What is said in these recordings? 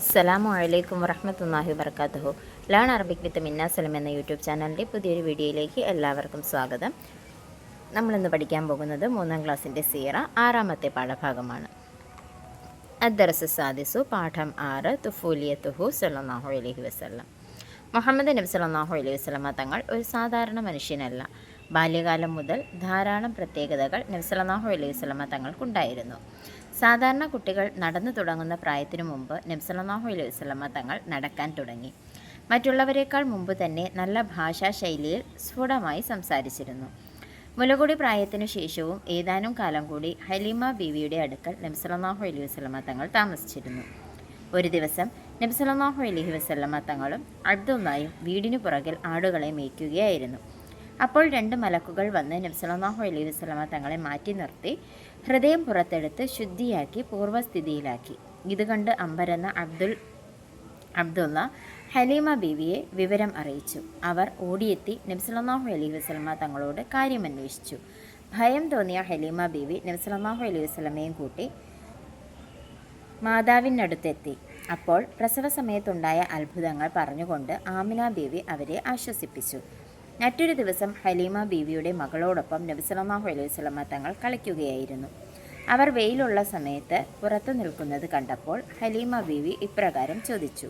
അസ്സലാമു അലൈക്കും വറഹമത്തല്ലാഹി വർക്കാത്തുഹു ലേൺ അറബിക് വിത്ത് മിന്ന സലം എന്ന യൂട്യൂബ് ചാനലിന്റെ പുതിയൊരു വീഡിയോയിലേക്ക് എല്ലാവർക്കും സ്വാഗതം. നമ്മളിന്ന് പഠിക്കാൻ പോകുന്നത് മൂന്നാം ക്ലാസ്സിന്റെ സീറ ആറാമത്തെ പാഠഭാഗമാണ്. അദ്ദേഹ സാദിസു പാഠം ആറ് തുഫൂലിയത്തുഹു സല്ലാഹു അലഹി വസ്ലം മുഹമ്മദ് നബി സല്ലാഹു അലൈഹി വസ്ലമ തങ്ങൾ ഒരു സാധാരണ മനുഷ്യനല്ല. ബാല്യകാലം മുതൽ ധാരാളം പ്രത്യേകതകൾ നബി അലൈഹി വസ്ലമ തങ്ങൾക്കുണ്ടായിരുന്നു സാധാരണ കുട്ടികൾ നടന്നു തുടങ്ങുന്ന പ്രായത്തിനു മുമ്പ് നബ്സലാഹു അലൈഹി വസ്ലമ തങ്ങൾ നടക്കാൻ തുടങ്ങി. മറ്റുള്ളവരെക്കാൾ മുമ്പ് തന്നെ നല്ല ഭാഷാശൈലിയിൽ സ്ഫുടമായി സംസാരിച്ചിരുന്നു. മുലകുടി പ്രായത്തിനു ശേഷവും ഏതാനും കാലം കൂടി ഹലീമ ബീവിയുടെ അടുക്കൽ നബ്സലാഹു അലൈഹി വസ്ലമ തങ്ങൾ താമസിച്ചിരുന്നു. ഒരു ദിവസം നബ്സലാഹു അലൈഹി വസ്ലമ തങ്ങളും അബ്ദുള്ളയും വീടിനു പുറകിൽ ആടുകളെ മേയ്ക്കുകയായിരുന്നു. അപ്പോൾ രണ്ട് മലക്കുകൾ വന്ന് നബ്സലാഹു അലൈഹി വസ്ലമ തങ്ങളെ മാറ്റി നിർത്തി ഹൃദയം പുറത്തെടുത്ത് ശുദ്ധിയാക്കി പൂർവസ്ഥിതിയിലാക്കി ഇത് കണ്ട് അമ്പരന്ന അബ്ദുൽ അബ്ദുള്ള ഹലീമ ബീവിയെ വിവരം അറിയിച്ചു. അവർ ഓടിയെത്തി നബ്സലാഹു അലൈഹി വസ്ലമ തങ്ങളോട് കാര്യമന്വേഷിച്ചു. ഭയം തോന്നിയ ഹലീമ ബീവി നബ്സലാഹു അലൈഹി വസ്ലമയും കൂട്ടി മാതാവിനടുത്തെത്തി. അപ്പോൾ പ്രസവ സമയത്തുണ്ടായ അത്ഭുതങ്ങൾ പറഞ്ഞുകൊണ്ട് ആമിന ബീവി അവരെ ആശ്വസിപ്പിച്ചു. മറ്റൊരു ദിവസം ഹലീമ ബീവിയുടെ മകളോടൊപ്പം നബിസലാഹു അലൈഹി വസ്ലമ തങ്ങൾ കളിക്കുകയായിരുന്നു. അവർ വെയിലുള്ള സമയത്ത് പുറത്തു നിൽക്കുന്നത് കണ്ടപ്പോൾ ഹലീമ ബീവി ഇപ്രകാരം ചോദിച്ചു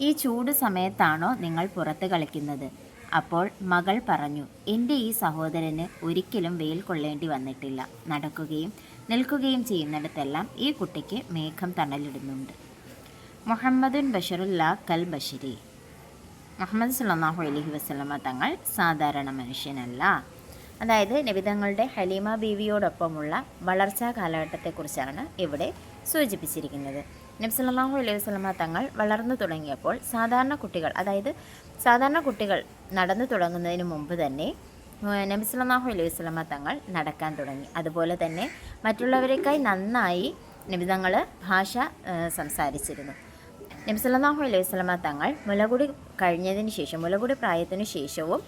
ഈ ചൂട് സമയത്താണോ നിങ്ങൾ പുറത്ത് കളിക്കുന്നത്? അപ്പോൾ മകൾ പറഞ്ഞു എന്റെ ഈ സഹോദരന് ഒരിക്കലും വെയിൽ കൊള്ളേണ്ടി വന്നിട്ടില്ല. നടക്കുകയും നിൽക്കുകയും ചെയ്യുന്നിടത്തെല്ലാം ഈ കുട്ടിക്ക് മേഘം തണലിടുന്നുണ്ട്. മുഹമ്മദുൻ ബഷറുല്ല കൽ ബഷരി മുഹമ്മദ് സുല്ലാഹു അലഹി വസ്ലമ തങ്ങൾ സാധാരണ മനുഷ്യനല്ല. അതായത് നബിതങ്ങളുടെ ഹലീമ ബീവിയോടൊപ്പമുള്ള വളർച്ചാ കാലഘട്ടത്തെക്കുറിച്ചാണ് ഇവിടെ സൂചിപ്പിച്ചിരിക്കുന്നത്. നബി സല്ലാഹു അലൈഹി വസ്ലമ തങ്ങൾ വളർന്നു തുടങ്ങിയപ്പോൾ സാധാരണ കുട്ടികൾ അതായത് സാധാരണ കുട്ടികൾ നടന്നു തുടങ്ങുന്നതിന് മുമ്പ് തന്നെ നബി സല്ലാഹു അലൈഹി വസ്ലമ തങ്ങൾ നടക്കാൻ തുടങ്ങി. അതുപോലെ തന്നെ മറ്റുള്ളവരെക്കായി നന്നായി നബിതങ്ങൾ ഭാഷ സംസാരിച്ചിരുന്നു. നബി സല്ലാഹു അലൈഹി വസ്ലമ തങ്ങൾ മുലകുടി കഴിഞ്ഞതിന് ശേഷം മുലകുടി പ്രായത്തിനു ശേഷവും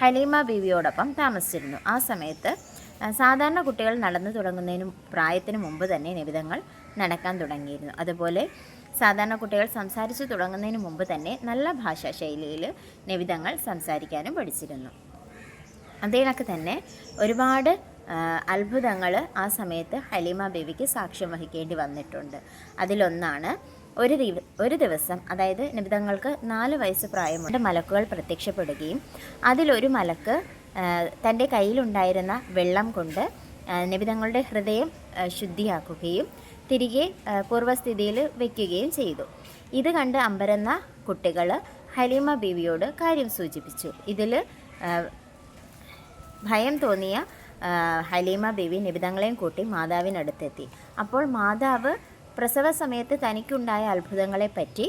ഹലീമ ബീവിയോടൊപ്പം താമസിച്ചിരുന്നു. ആ സമയത്ത് സാധാരണ കുട്ടികൾ നടന്നു തുടങ്ങുന്നതിന് പ്രായത്തിന് മുമ്പ് തന്നെ നിബിതങ്ങൾ നടക്കാൻ തുടങ്ങിയിരുന്നു. അതുപോലെ സാധാരണ കുട്ടികൾ സംസാരിച്ചു തുടങ്ങുന്നതിന് മുമ്പ് തന്നെ നല്ല ഭാഷാ ശൈലിയിൽ നിബിതങ്ങൾ സംസാരിക്കാനും പഠിച്ചിരുന്നു. അതേണക്ക് തന്നെ ഒരുപാട് അത്ഭുതങ്ങൾ ആ സമയത്ത് ഹലീമ ബേബിക്ക് സാക്ഷ്യം വഹിക്കേണ്ടി വന്നിട്ടുണ്ട്. അതിലൊന്നാണ് ഒരു ഒരു ദിവസം അതായത് നിബിതങ്ങൾക്ക് നാല് വയസ്സ് പ്രായമുണ്ട് മലക്കുകൾ പ്രത്യക്ഷപ്പെടുകയും അതിലൊരു മലക്ക് തന്റെ കയ്യിലുണ്ടായിരുന്ന വെള്ളം കൊണ്ട് നിബിതങ്ങളുടെ ഹൃദയം ശുദ്ധിയാക്കുകയും തിരികെ പൂർവസ്ഥിതിയിൽ വയ്ക്കുകയും ചെയ്തു. ഇത് കണ്ട് അമ്പരന്ന കുട്ടികൾ ഹലീമ ബീവിയോട് കാര്യം സൂചിപ്പിച്ചു. ഇതിൽ ഭയം തോന്നിയ ഹലീമ ബീവി നിബിതങ്ങളെയും കൂട്ടി മാതാവിനടുത്തെത്തി. അപ്പോൾ മാതാവ് പ്രസവ സമയത്ത് തനിക്കുണ്ടായ അത്ഭുതങ്ങളെപ്പറ്റി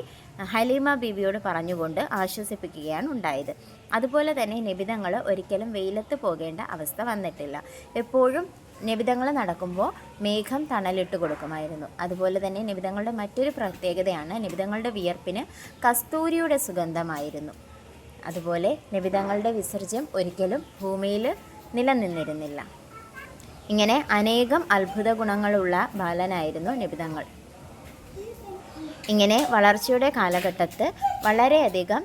ഹലീമ ബീവിയോട് പറഞ്ഞുകൊണ്ട് ആശ്വസിപ്പിക്കുകയാണ് ഉണ്ടായത്. അതുപോലെ തന്നെ നിബിതങ്ങൾ ഒരിക്കലും വെയിലത്ത് പോകേണ്ട അവസ്ഥ വന്നിട്ടില്ല. എപ്പോഴും നിബിതങ്ങൾ നടക്കുമ്പോൾ മേഘം തണലിട്ട് കൊടുക്കുമായിരുന്നു. അതുപോലെ തന്നെ നിബിതങ്ങളുടെ മറ്റൊരു പ്രത്യേകതയാണ് നിബിതങ്ങളുടെ വിയർപ്പിന് കസ്തൂരിയുടെ സുഗന്ധമായിരുന്നു. അതുപോലെ നിബിതങ്ങളുടെ വിസർജ്യം ഒരിക്കലും ഭൂമിയിൽ നിലനിന്നിരുന്നില്ല. ഇങ്ങനെ അനേകം അത്ഭുത ഗുണങ്ങളുള്ള ബാലനായിരുന്നു നിബിതങ്ങൾ. ഇങ്ങനെ വളർച്ചയുടെ കാലഘട്ടത്ത് വളരെയധികം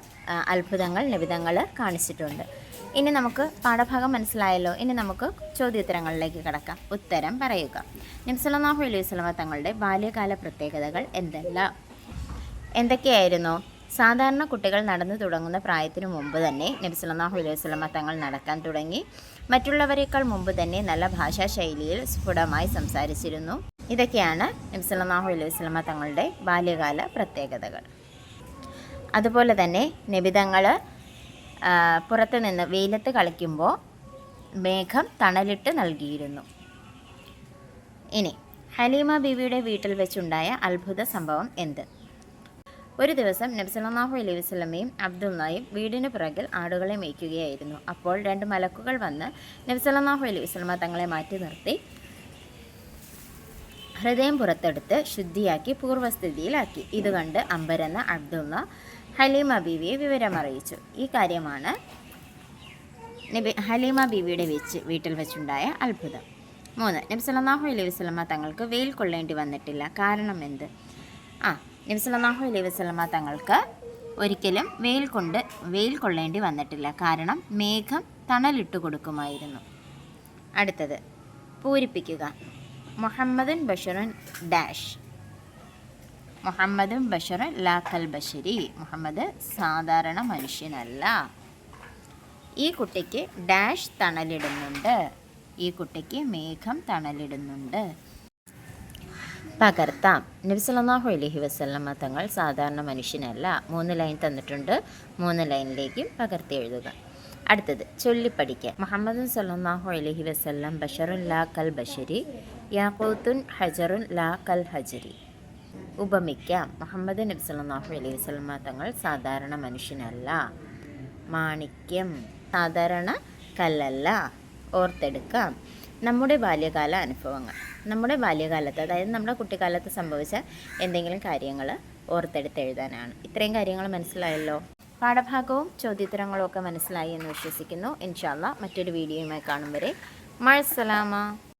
അത്ഭുതങ്ങൾ നിബിതങ്ങൾ കാണിച്ചിട്ടുണ്ട്. ഇനി നമുക്ക് പാഠഭാഗം മനസ്സിലായല്ലോ. ഇനി നമുക്ക് ചോദ്യോത്തരങ്ങളിലേക്ക് കിടക്കാം. ഉത്തരം പറയുക. നിംസലാഹു അലൈഹി സ്വലമ തങ്ങളുടെ ബാല്യകാല പ്രത്യേകതകൾ എന്തെല്ലാം? എന്തൊക്കെയായിരുന്നു? സാധാരണ കുട്ടികൾ നടന്നു തുടങ്ങുന്ന പ്രായത്തിനു മുമ്പ് തന്നെ നബിസ്വല്ലാഹു അലൈഹി സ്വലമ തങ്ങൾ നടക്കാൻ തുടങ്ങി. മറ്റുള്ളവരെക്കാൾ മുമ്പ് തന്നെ നല്ല ഭാഷാശൈലിയിൽ സ്ഫുടമായി സംസാരിച്ചിരുന്നു. ഇതൊക്കെയാണ് നബി സല്ലാഹു അലൈഹി വസ്ലമ തങ്ങളുടെ ബാല്യകാല പ്രത്യേകതകൾ. അതുപോലെ തന്നെ നബിതങ്ങൾ പുറത്ത് നിന്ന് വെയിലത്ത് കളിക്കുമ്പോൾ മേഘം തണലിട്ട് നൽകിയിരുന്നു. ഇനി ഹലീമ ബീവിയുടെ വീട്ടിൽ വെച്ചുണ്ടായ അത്ഭുത സംഭവം എന്ത്? ഒരു ദിവസം നബ്സലാഹു അലൈഹി വസ്ലമയും അബ്ദുള്ളയും വീടിന് പുറകിൽ ആടുകളെ മേയ്ക്കുകയായിരുന്നു. അപ്പോൾ രണ്ട് മലക്കുകൾ വന്ന് നബ്സലാഹു അലൈഹി വസ്ലമ തങ്ങളെ മാറ്റി നിർത്തി. ഹൃദയം പുറത്തെടുത്ത് ശുദ്ധിയാക്കി പൂർവസ്ഥിതിയിലാക്കി ഇത് കണ്ട് അമ്പരന്ന അബ്ദുള്ള ഹലീമ ബീവിയെ വിവരമറിയിച്ചു. ഈ കാര്യമാണ് നബി ഹലീമ ബീവിയുടെ വെച്ച് വീട്ടിൽ വെച്ചുണ്ടായ അത്ഭുതം. മൂന്ന് നബി സല്ലാഹു അലൈഹി വസ്ലമ തങ്ങൾക്ക് വെയിൽ കൊള്ളേണ്ടി വന്നിട്ടില്ല. കാരണം എന്ത്? ആ നബി സല്ലല്ലാഹു അലൈഹി വസല്ലമ തങ്ങൾക്ക് ഒരിക്കലും വെയിൽ കൊണ്ട് വെയിൽ കൊള്ളേണ്ടി വന്നിട്ടില്ല. കാരണം മേഘം തണലിട്ട് കൊടുക്കുമായിരുന്നു. അടുത്തത് പൂരിപ്പിക്കുക. മുഹമ്മദൻ ബഷറുൻ ഡാഷ്. മുഹമ്മദും ബഷറുൻ ലാക്കൽ ബഷരി. മുഹമ്മദ് സാധാരണ മനുഷ്യനല്ല. ഈ കുട്ടിക്ക് ഡാഷ് തണലിടുന്നുണ്ട്. ഈ കുട്ടിക്ക് മേഘം തണലിടുന്നുണ്ട്. പകർത്താം. നബി അലഹി വസല്ലമ തങ്ങൾ സാധാരണ മനുഷ്യനല്ല. മൂന്ന് ലൈൻ തന്നിട്ടുണ്ട്. മൂന്ന് ലൈനിലേക്കും പകർത്തി എഴുതുക. അടുത്തത് ചൊല്ലിപ്പടിക്കുക മുഹമ്മദ് സല്ലാഹു അലഹി വസല്ലം ബഷറുൻ ലാ കൽ ബഷരി യാഖൂത്തുൻ ഹജറുൻ ലാ കൽ ഹജരി. ഉപമിക്കാം. മുഹമ്മദ് നബി സല്ലാഹു അലൈഹി വസ്ലമ തങ്ങൾ സാധാരണ മനുഷ്യനല്ല. മാണിക്യം സാധാരണ കല്ലല്ല. ഓർത്തെടുക്കാം. നമ്മുടെ ബാല്യകാല അനുഭവങ്ങൾ. നമ്മുടെ ബാല്യകാലത്ത് അതായത് നമ്മുടെ കുട്ടിക്കാലത്ത് സംഭവിച്ച എന്തെങ്കിലും കാര്യങ്ങൾ ഓർത്തെടുത്ത് എഴുതാനാണ്. ഇത്രയും കാര്യങ്ങൾ മനസ്സിലായല്ലോ? പാഠഭാഗവും ചോദ്യോത്തരങ്ങളും ഒക്കെ മനസ്സിലായി എന്ന് വിശ്വസിക്കുന്നു. ഇൻഷാല്ല മറ്റൊരു വീഡിയോയുമായി കാണും വരെ. മഴസലാമ